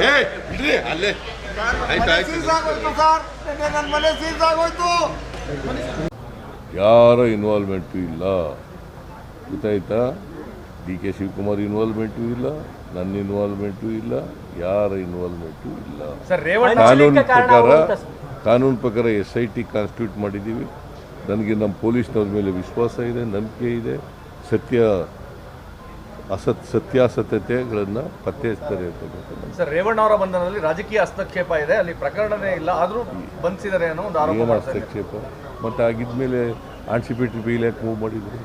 ಏ ಇಡ್ರಿ ಅಲ್ಲೇ. ಆಯ್ತು ಯಾರ ಇನ್ವಾಲ್ವ್ಮೆಂಟು ಇಲ್ಲ? ಗೊತ್ತಾಯ್ತಾ? ಡಿ ಕೆ ಶಿವಕುಮಾರ್ ಇನ್ವಾಲ್ವ್ಮೆಂಟು ಇಲ್ಲ ನನ್ನ ಇನ್ವಾಲ್ವ್ಮೆಂಟು ಇಲ್ಲ ಯಾರ ಇನ್ವಾಲ್ವ್ಮೆಂಟು ಇಲ್ಲ. ಸರ್ ರೇವಣ್ಣ ಕಾನೂನು ಪ್ರಕಾರ ಕಾನೂನು ಪ್ರಕಾರ ಎಸ್ ಐ ಟಿ ಕಾನ್ಸ್ಟಿಟ್ಯೂಟ್ ಮಾಡಿದ್ದೀವಿ. ನನಗೆ ನಮ್ಮ ಪೊಲೀಸ್ನವ್ರ ಮೇಲೆ ವಿಶ್ವಾಸ ಇದೆ ನಂಬಿಕೆ ಇದೆ. ಸತ್ಯ ಅಸತ್ ಸತ್ಯಾಸತ್ಯತೆಗಳನ್ನು ಪತ್ತೆ ಹಚ್ತಾರೆ ಸರ್ ರೇವಣ್ಣ ಅವರ ಬಂಧನದಲ್ಲಿ ರಾಜಕೀಯ ಹಸ್ತಕ್ಷೇಪ ಇದೆ ಅಲ್ಲಿ ಪ್ರಕರಣವೇ ಇಲ್ಲ ಆದರೂ ಬಂಧಿಸಿದ್ದಾರೆ ಅನ್ನೋ ಒಂದು ಆರೋಪ ಏನು ಮಾಡ್ತಾರೆ ಹಸ್ತಕ್ಷೇಪ? ಮತ್ತು ಆಗಿದ್ಮೇಲೆ ಆನ್ಸಿಪೇಟ್ರಿ ಬೇಲ್ ಯಾಕೆ ಮೂವ್ ಮಾಡಿದ್ರು.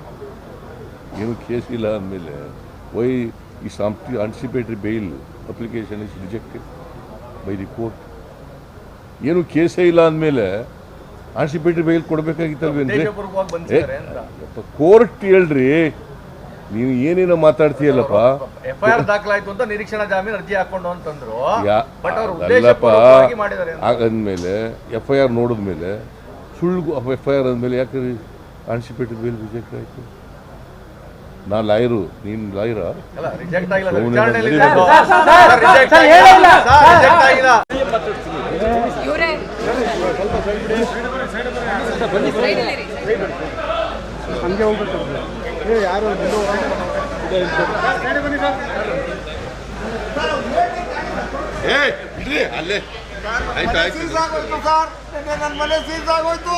ಏನು ಕೇಸ್ ಇಲ್ಲ ಅಂದಮೇಲೆ ವೈ ಈ ಸಾಂಪ್ಟಿ anticipatory bail application is rejected by the court. ಏನು ಕೇಸೇ ಇಲ್ಲ ಅಂದಮೇಲೆ ಆನ್ಸಿಪೇಟ್ರಿ ಬೇಲ್ ಕೊಡಬೇಕಾಗಿತ್ತಲ್ವೇನ್ರಿ? ಉದ್ದೇಶಪೂರ್ವಕವಾಗಿ ಬಂಧಿಸಿದ್ದಾರೆ ಅಂತ. ಕೋರ್ಟ್ ಹೇಳ್ರಿ. ನೀವು ಏನೇನೋ ಮಾತಾಡ್ತೀಯಲ್ಲಪ್ಪ? ಎಫ್ ಐ ಆರ್ ದಾಖಲಾಯ್ತು ಅಂತ ನಿರೀಕ್ಷಣಾ ಜಾಮೀನು ಅರ್ಜಿ ಹಾಕೊಂಡು ಅಂತಂದ್ರು. ಬಟ್ ಅವರು ಅಲ್ಲಪ್ಪ ಉದ್ದೇಶಪೂರ್ವಕವಾಗಿ ಮಾಡಿದ್ದಾರೆ ಅಂತ. ಅಂದಮೇಲೆ ಎಫ್ ಐ ಆರ್ ನೋಡಿದ್ಮೇಲೆ ಸುಳ್ಳು ಎಫ್ ಐ ಆರ್ ಅಂದಮೇಲೆ ಯಾಕೆ ಆನ್ಸಿಪೇಟೆಡ್ ಬೇಲ್ ರಿಜೆಕ್ಟ್ ಆಯ್ತು? ನಾ ಲಾಯರು ನೀನು ಲಾಯರ? ಅಲ್ಲ ರಿಜೆಕ್ಟ್ ಆಗಿಲ್ಲ ಯಾರು ಸರ್, ಸರ್, ಏ ಇಡ್ರಿ ಅಲ್ಲೇ ಆಯ್ತು ಆಯ್ತು ಸೀಸ್ ಆಗೋಯ್ತು ಸರ್ ಮನೆ ಸೀಸ್ ಆಗೋಯ್ತು